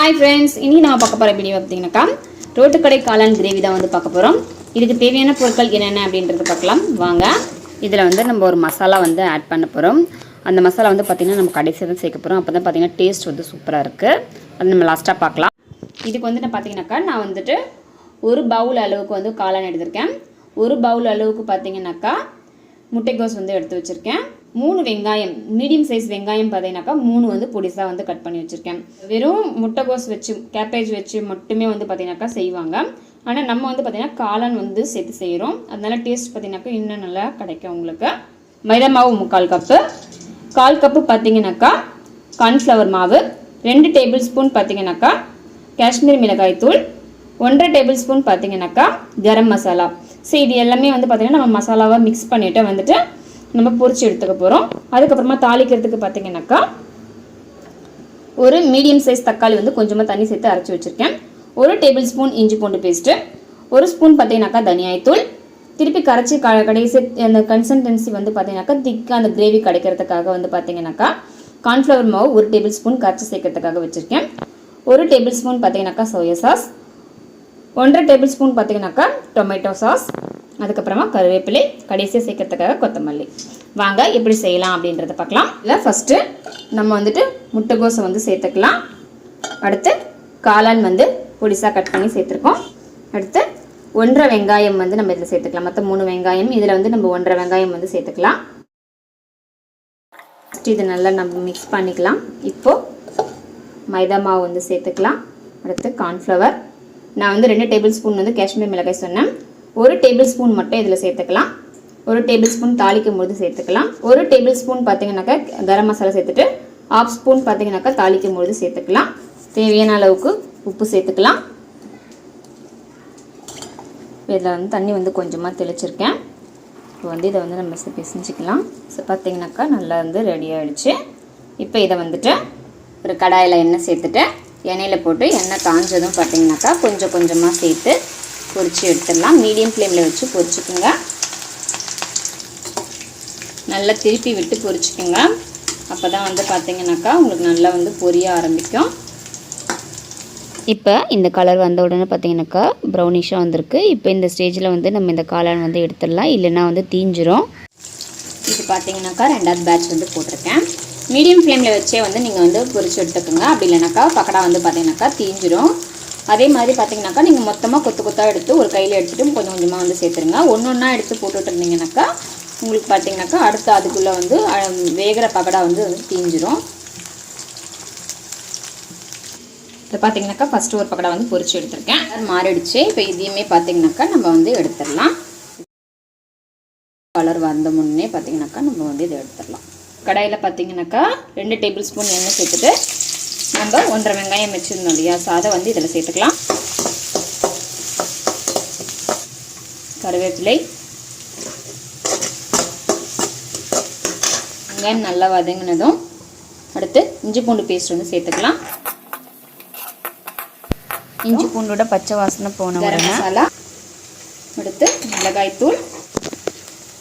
Hi friends இனி நம்ம பார்க்க போகிற வீடியோ பார்த்தீங்கன்னாக்கா ரோட்டுக்கடை காளான் கிரேவி தான் வந்து பார்க்க போகிறோம் இதுக்கு தேவையான பொருட்கள் என்னென்ன அப்படின்றத பார்க்கலாம். வாங்க இதில் வந்து நம்ம ஒரு மசாலா வந்து ஆட் பண்ண போகிறோம் அந்த மசாலா வந்து பார்த்திங்கன்னா நம்ம கடைசியாக தான் சேர்க்க போகிறோம் அப்போ தான் பார்த்தீங்கன்னா டேஸ்ட் வந்து சூப்பராக இருக்குது அது நம்ம லாஸ்ட்டாக பார்க்கலாம். இதுக்கு வந்து நான் பார்த்தீங்கன்னாக்கா நான் வந்துட்டு ஒரு பவுல் அளவுக்கு வந்து காளான் எடுத்திருக்கேன். ஒரு பவுல் அளவுக்கு பார்த்தீங்கன்னாக்கா முட்டைக்கோஸ் வந்து எடுத்து வச்சுருக்கேன். மூணு வெங்காயம் மீடியம் சைஸ் வெங்காயம் பார்த்தீங்கன்னாக்கா மூணு வந்து பொடிசாக வந்து கட் பண்ணி வச்சுருக்கேன். வெறும் முட்டைகோஸ் வச்சு கேப்பேஜ் வச்சு மட்டுமே வந்து பார்த்தீங்கன்னாக்கா செய்வாங்க. ஆனால் நம்ம வந்து பார்த்திங்கன்னா காளான் வந்து சேர்த்து செய்கிறோம் அதனால டேஸ்ட் பார்த்தீங்கன்னாக்கா இன்னும் நல்லா கிடைக்கும் உங்களுக்கு. மைதா மாவு முக்கால் கப்பு. கால் கப்பு பார்த்தீங்கன்னாக்கா கார்ன்ஃப்ளவர் மாவு. ரெண்டு டேபிள் ஸ்பூன் பார்த்தீங்கன்னாக்கா காஷ்மீர் மிளகாய் தூள். ஒன்றரை டேபிள் ஸ்பூன் பார்த்தீங்கன்னாக்கா கரம் மசாலா. ஸோ இது எல்லாமே வந்து பார்த்திங்கன்னா நம்ம மசாலாவை மிக்ஸ் பண்ணிவிட்டு வந்துட்டு நம்ம பொறிச்சு எடுத்துக்க போகிறோம் அதுக்கப்புறமா தாளிக்கிறதுக்கு பார்த்தீங்கன்னாக்கா ஒரு மீடியம் சைஸ் தக்காளி வந்து கொஞ்சமாக தண்ணி சேர்த்து அரைச்சி வச்சுருக்கேன். ஒரு டேபிள் ஸ்பூன் இஞ்சி பூண்டு பேஸ்ட்டு ஒரு ஸ்பூன் பார்த்தீங்கன்னாக்கா தனியாய்த்தூள் திருப்பி கரைச்சி க கடைசி அந்த கன்சன்டென்சி வந்து பார்த்தீங்கன்னாக்கா திக்காக அந்த கிரேவி கிடைக்கிறதுக்காக வந்து பார்த்தீங்கன்னாக்கா கார்ன்ஃப்ளவர் மாவு ஒரு டேபிள் ஸ்பூன் கரைச்சி சேர்க்கறதுக்காக வச்சுருக்கேன். ஒரு டேபிள் ஸ்பூன் பார்த்தீங்கன்னாக்கா சோயா சாஸ் ஒன்றரை டேபிள் ஸ்பூன் பார்த்தீங்கன்னாக்கா டொமேட்டோ சாஸ் அதுக்கப்புறமா கருவேப்பிலை கடைசியாக சேர்க்கறதுக்காக கொத்தமல்லி. வாங்க எப்படி செய்யலாம் அப்படின்றத பார்க்கலாம். இல்லை ஃபஸ்ட்டு நம்ம வந்துட்டு முட்டைகோஸை வந்து சேர்த்துக்கலாம். அடுத்து காளான் வந்து பொடிசாக கட் பண்ணி சேர்த்துருக்கோம். அடுத்து ஒன்றரை வெங்காயம் வந்து நம்ம இதில் சேர்த்துக்கலாம். மொத்தம் மூணு வெங்காயம். இதில் வந்து நம்ம ஒன்றரை வெங்காயம் வந்து சேர்த்துக்கலாம். ஃபஸ்ட்டு இது நல்லா நம்ம மிக்ஸ் பண்ணிக்கலாம். இப்போது மைதா மாவு வந்து சேர்த்துக்கலாம். அடுத்து கார்ன்ஃப்ளவர் நான் வந்து ரெண்டு டேபிள் ஸ்பூன் வந்து காஷ்மீர் மிளகாய் சொன்னேன். ஒரு டேபிள் ஸ்பூன் மட்டும் இதில் சேர்த்துக்கலாம். ஒரு டேபிள் ஸ்பூன் தாளிக்கும் பொழுது சேர்த்துக்கலாம். ஒரு டேபிள் ஸ்பூன் பார்த்தீங்கன்னாக்கா கரம் மசாலா சேர்த்துட்டு ஆஃப் ஸ்பூன் பார்த்தீங்கன்னாக்கா தாளிக்கும் பொழுது சேர்த்துக்கலாம். தேவையான அளவுக்கு உப்பு சேர்த்துக்கலாம். இதில் வந்து தண்ணி வந்து கொஞ்சமாக தெளிச்சிருக்கேன். இப்போ வந்து இதை வந்து நம்ம பிசைஞ்சிக்கலாம் ஸோ பார்த்தீங்கன்னாக்கா நல்லா வந்து ரெடி ஆகிடுச்சு இப்போ இதை வந்துட்டு ஒரு கடாயில் எண்ணெய் சேர்த்துட்டு எண்ணெயில் போட்டு எண்ணெய் காஞ்சதும் பார்த்தீங்கன்னாக்கா கொஞ்சம் கொஞ்சமாக சேர்த்து பொரித்து எடுத்துடலாம். மீடியம் ஃப்ளேமில் வச்சு பொரிச்சுக்குங்க நல்லா திருப்பி விட்டு பொரிச்சுக்குங்க அப்போ தான் வந்து பார்த்தீங்கன்னாக்கா உங்களுக்கு நல்லா வந்து பொரிய ஆரம்பிக்கும். இப்போ இந்த கலர் வந்த உடனே பார்த்தீங்கன்னாக்கா ப்ரௌனிஷாக வந்திருக்கு. இப்போ இந்த ஸ்டேஜில் வந்து நம்ம இந்த காளான் வந்து எடுத்துடலாம். இல்லைன்னா வந்து தீஞ்சிரும். இது பார்த்தீங்கன்னாக்கா ரெண்டாவது பேட்ச் வந்து போட்டிருக்கேன். மீடியம் ஃப்ளேமில் வச்சே வந்து நீங்கள் வந்து பொரிச்சு எடுத்துக்கோங்க. அப்படி இல்லைனாக்கா பக்கடா வந்து பார்த்தீங்கன்னாக்கா தீஞ்சிரும். அதே மாதிரி பார்த்தீங்கன்னாக்கா நீங்கள் மொத்தமாக கொத்து கொத்தாக எடுத்து ஒரு கையில் எடுத்துகிட்டு கொஞ்சம் கொஞ்சமாக வந்து சேர்த்துருங்க. ஒன்று ஒன்றா எடுத்து போட்டுட்டு இருந்தீங்கன்னாக்கா உங்களுக்கு பார்த்தீங்கன்னாக்கா அடுத்து அதுக்குள்ளே வந்து வேகிற பகடா வந்து தீஞ்சிரும். இப்போ பார்த்தீங்கன்னாக்கா ஃபஸ்ட்டு ஒரு பக்கடா வந்து பொறிச்சு எடுத்திருக்கேன். மாறிடுச்சு. இப்போ இதையுமே பார்த்தீங்கன்னாக்கா நம்ம வந்து எடுத்துடலாம். கலர் வந்த முன்னே பார்த்தீங்கன்னாக்கா நம்ம வந்து இதை எடுத்துடலாம். கடாயில் பார்த்தீங்கன்னாக்கா ரெண்டு டேபிள் ஸ்பூன் எண்ணெய் சேர்த்துட்டு நம்ம ஒன்றரை வெங்காயம் வச்சுருந்தோம் இல்லையா? ஸோ அதை வந்து இதில் சேர்த்துக்கலாம். கருவேப்பிலை. வெங்காயம் நல்லா வதங்கினதும் அடுத்து இஞ்சி பூண்டு பேஸ்ட் வந்து சேர்த்துக்கலாம். இஞ்சி பூண்டோட பச்சை வாசனை போன மசாலா. அடுத்து மிளகாய்த்தூள்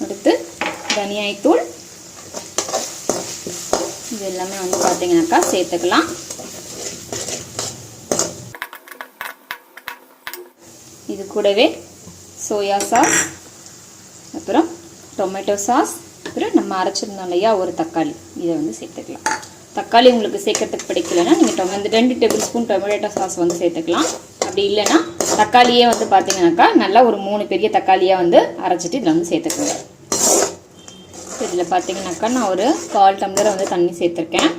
அடுத்து தனியாய்த்தூள் இது எல்லாமே வந்து பார்த்தீங்கன்னாக்கா சேர்த்துக்கலாம். கூடவே சோயா சாஸ் அப்புறம் டொமேட்டோ சாஸ் அப்புறம் நம்ம அரைச்சிருந்தோம் இல்லையா ஒரு தக்காளி. இதை வந்து சேர்த்துக்கலாம். தக்காளி உங்களுக்கு சேர்க்கறதுக்கு பிடிக்கலன்னா நீங்கள் டொமே ரெண்டு டேபிள் ஸ்பூன் டொமேட்டோ சாஸ் வந்து சேர்த்துக்கலாம். அப்படி இல்லைன்னா தக்காளியே வந்து பார்த்தீங்கன்னாக்கா நல்லா ஒரு மூணு பெரிய தக்காளியாக வந்து அரைச்சிட்டு இதில் வந்து சேர்த்துக்கோங்க. இதில் பார்த்தீங்கன்னாக்கா நான் ஒரு கால் டம்ளர் வந்து தண்ணி சேர்த்துருக்கேன்.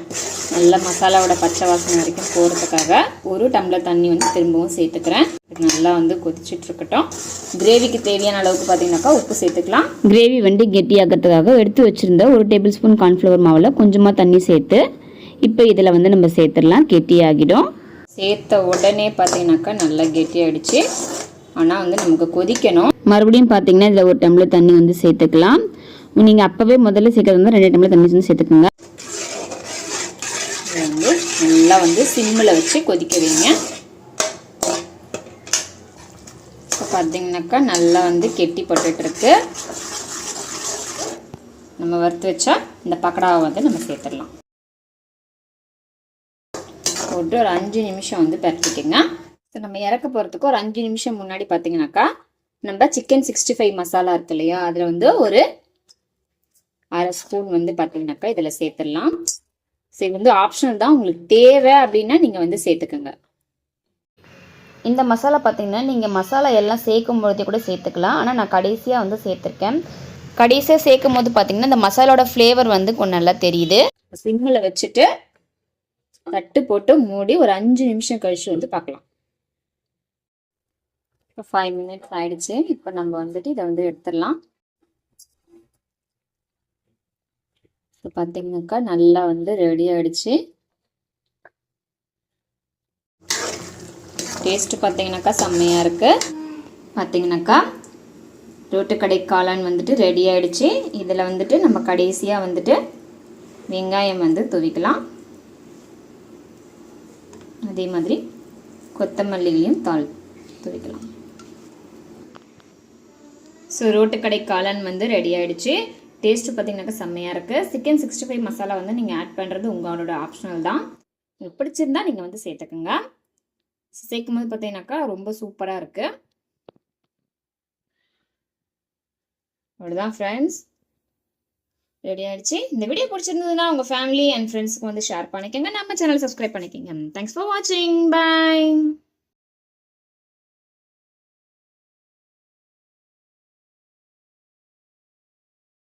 நல்ல மசாலாவோட பச்சை வாசனை வரைக்கும் போகிறதுக்காக ஒரு டம்ளர் தண்ணி வந்து திரும்பவும் சேர்த்துக்கிறேன். நல்லா வந்து கொதிச்சுட்டு இருக்கட்டும் கிரேவிக்கு தேவையான அளவுக்கு பார்த்தீங்கன்னாக்கா உப்பு சேர்த்துக்கலாம். கிரேவி வந்து கெட்டியாகிறதுக்காக எடுத்து வச்சுருந்த ஒரு டேபிள் ஸ்பூன் கார்ன்ஃப்ளவர் மாவில் கொஞ்சமாக தண்ணி சேர்த்து இப்போ இதில் வந்து நம்ம சேர்த்துடலாம். கெட்டியாகிடும். சேர்த்த உடனே பார்த்தீங்கன்னாக்கா நல்லா கெட்டியாகிடுச்சு ஆனால் வந்து நமக்கு கொதிக்கணும். மறுபடியும் பார்த்தீங்கன்னா இதில் ஒரு டம்ளர் தண்ணி வந்து சேர்த்துக்கலாம். நீங்கள் அப்போவே முதல்ல சேர்க்கறது வந்து ரெண்டு டம்ளர் தண்ணி வந்து சேர்த்துக்கோங்க வந்து நல்லா வந்து சிம்மில் வச்சு கொதிக்க வைங்க. இப்போ பார்த்தீங்கன்னாக்கா நல்லா வந்து கெட்டி போட்டுட்ருக்கு நம்ம வறுத்து வச்சா இந்த பக்கடாவை வந்து நம்ம சேர்த்துடலாம். போட்டு ஒரு அஞ்சு நிமிஷம் வந்து பரட்டிக்கோங்க ஸோ நம்ம இறக்க போகிறதுக்கு ஒரு அஞ்சு நிமிஷம் முன்னாடி பார்த்தீங்கன்னாக்கா நம்ம சிக்கன் சிக்ஸ்டி ஃபைவ் மசாலா இருக்கு இல்லையா? அதில் வந்து ஒரு அரை ஸ்பூன் வந்து பார்த்தீங்கன்னாக்கா இதில் சேர்த்துடலாம். ஸோ இது வந்து ஆப்ஷனல் தான் உங்களுக்கு தேவை அப்படின்னா நீங்கள் வந்து சேர்த்துக்கோங்க. இந்த மசாலா பார்த்தீங்கன்னா நீங்கள் மசாலா எல்லாம் சேர்க்கும் பொழுதே கூட சேர்த்துக்கலாம். ஆனால் நான் கடைசியாக வந்து சேர்த்துருக்கேன். கடைசியாக சேர்க்கும் போது பார்த்தீங்கன்னா இந்த மசாலோட ஃப்ளேவர் வந்து கொஞ்சம் நல்லா தெரியுது. சிம்மில் வச்சுட்டு தட்டு போட்டு மூடி ஒரு அஞ்சு நிமிஷம் கழிச்சு வந்து பார்க்கலாம். இப்போ ஃபைவ் மினிட்ஸ் ஆயிடுச்சு. இப்போ நம்ம வந்துட்டு இதை வந்து எடுத்துடலாம். ஸோ பார்த்தீங்கன்னாக்கா நல்லா வந்து ரெடி ஆகிடுச்சு டேஸ்ட்டு பார்த்தீங்கன்னாக்கா செம்மையாக இருக்குது பார்த்தீங்கன்னாக்கா ரோட்டுக்கடை காளான் வந்துட்டு ரெடி ஆகிடுச்சு இதில் வந்துட்டு நம்ம கடைசியாக வந்துட்டு வெங்காயம் வந்து துவிக்கலாம். அதே மாதிரி கொத்தமல்லியையும் தாள் துவிக்கலாம். ஸோ ரோட்டுக்கடை காளான் வந்து ரெடி ஆகிடுச்சு டேஸ்ட்டு பார்த்தீங்கன்னாக்கா செம்மையாக இருக்குது சிக்கன் சிக்ஸ்டி ஃபைவ் மசாலா வந்து நீங்கள் ஆட் பண்ணுறது உங்களோட ஆப்ஷனல் தான். உங்களுக்கு பிடிச்சிருந்தா நீங்கள் வந்து சேர்த்துக்குங்க. சேர்க்கும் போது பார்த்தீங்கன்னாக்கா ரொம்ப சூப்பராக இருக்குது அவ்வளோதான் ஃப்ரெண்ட்ஸ் ரெடி ஆயிடுச்சு. இந்த வீடியோ பிடிச்சிருந்ததுன்னா உங்கள் ஃபேமிலி அண்ட் ஃப்ரெண்ட்ஸ்க்கு வந்து ஷேர் பண்ணிக்கோங்க. நம்ம சேனல் சப்ஸ்கிரைப் பண்ணிக்கோங்க. தேங்க்ஸ் ஃபார் வாட்சிங் பை